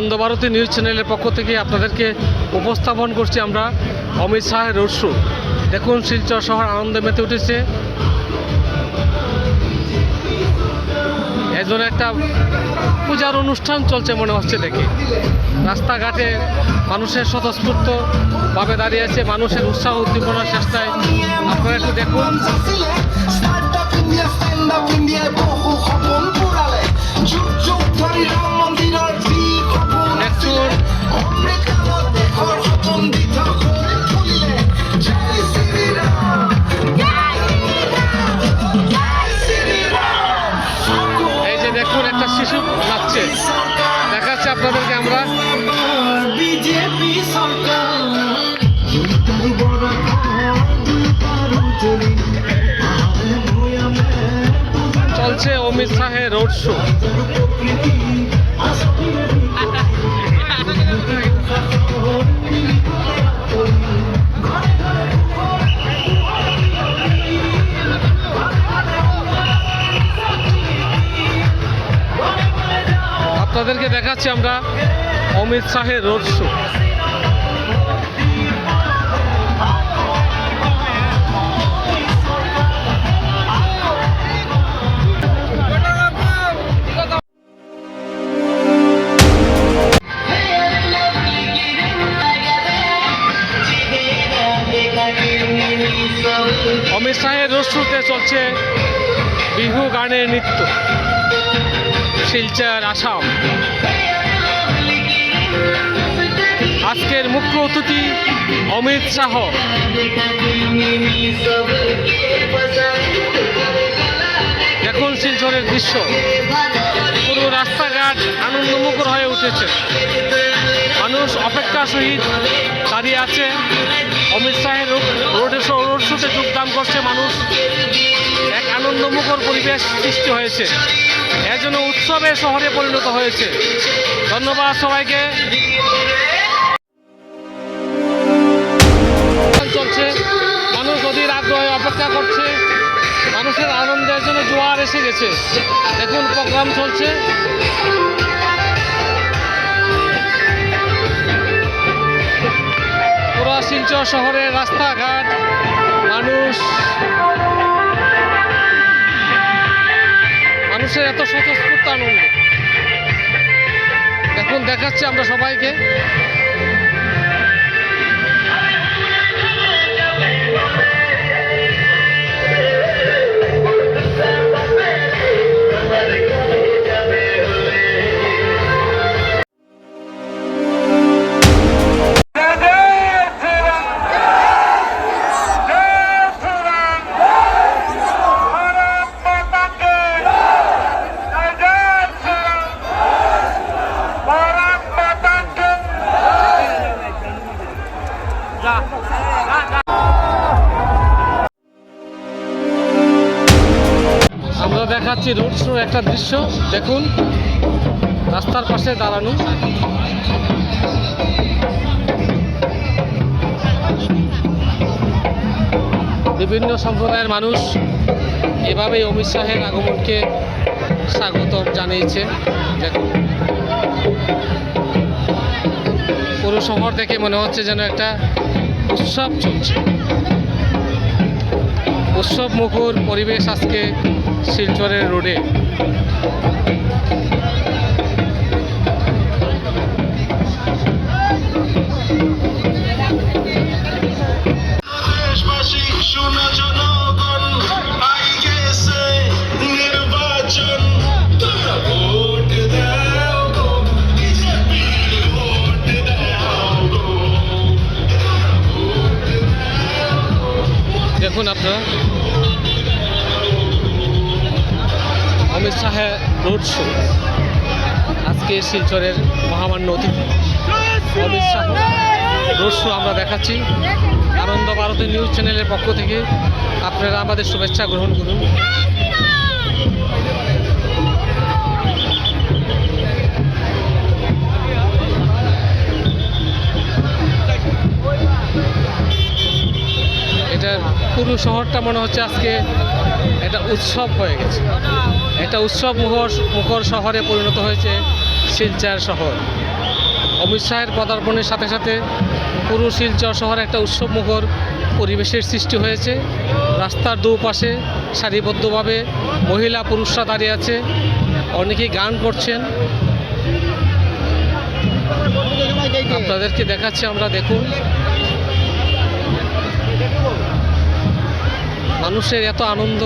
আনন্দ Bharati news চ্যানেলের পক্ষ থেকে আপনাদেরকে উপস্থাপন করছি আমরা অমিত শাহের রোড শো দেখুন, শিলচর শহর আনন্দে মেতে উঠেছে। এজন একটা পূজার অনুষ্ঠান চলছে মনে হচ্ছে দেখে। রাস্তাঘাটে মানুষের স্বতঃস্ফূর্তভাবে দাঁড়িয়ে আছে, মানুষের উৎসাহ উদ্দীপনার চেষ্টায়। আপনারা একটু দেখুন। দেখুন ভাবছে। দেখাচ্ছে আপনাদেরকে আমরা। চলছে অমিত শাহের রোড শো দেখাচ্ছি আমরা অমিত শাহের রোড শো। অমিত শাহের রোড শোতে চলছে বিহু গানের নৃত্য, শিলচর, আসাম। আজকের মুখ্য অতিথি অমিত শাহ। দেখুন শিলচরের দৃশ্য। পুরো রাস্তাঘাট আনন্দমুখর হয়ে উঠেছে। মানুষ অপেক্ষা সহিত দাঁড়িয়ে আছে। অমিত শাহের রোডে রোড শোতে যোগদান করছে মানুষ। আনন্দমুখর পরিবেশ সৃষ্টি হয়েছে। এর জন্য উৎসবের শহরে পরিণত হয়েছে। ধন্যবাদ সবাইকে। চলছে। মানুষ অধীর আগ্রহে অপেক্ষা করছে। মানুষের আনন্দের জন্য জোয়ার এসে গেছে। দেখুন প্রোগ্রাম চলছে। পুরো শিলচর শহরের রাস্তাঘাট। মানুষ এত স্বতঃস্ফূর্ত আনন্দ। এখন দেখাচ্ছি আমরা সবাইকে। দেখাচ্ছি রোড শোর একটা দৃশ্য, দেখুন। রাস্তার পাশে দাঁড়ানো। বিভিন্ন সম্প্রদায়ের মানুষ এভাবেই অমিত শাহের আগমনকে স্বাগত জানিয়েছে। দেখুন। পুরো শহর থেকে মনে হচ্ছে যেন একটা উৎসব চলছে। উৎসব মুখর পরিবেশ আজকে শিলচরের রোডে। দেশবাসী শোনা অমিত শাহের রোড শো আজকে শিলচরের মহামান্য অতিথি অমিত শাহ। রোড শো আমরা দেখাচ্ছি আনন্দ ভারতী নিউজ চ্যানেলের পক্ষ থেকে। আপনারা আমাদের শুভেচ্ছা গ্রহণ করুন। এটা পুরো শহরটা মনে হচ্ছে আজকে এটা উৎসব হয়ে গেছে। এটা উৎসব মুখর মুখর শহরে পরিণত হয়েছে শিলচর শহর। অমিত শাহের পদার্পণের সাথে সাথে পুরো শিলচর শহরে একটা উৎসব মুখর পরিবেশের সৃষ্টি হয়েছে। রাস্তার দুপাশে সারিবদ্ধভাবে মহিলা পুরুষরা দাঁড়িয়ে আছে। অনেকেই গান করছেন। আপনাদেরকে দেখাচ্ছি আমরা, দেখুন। মানুষের এত আনন্দ।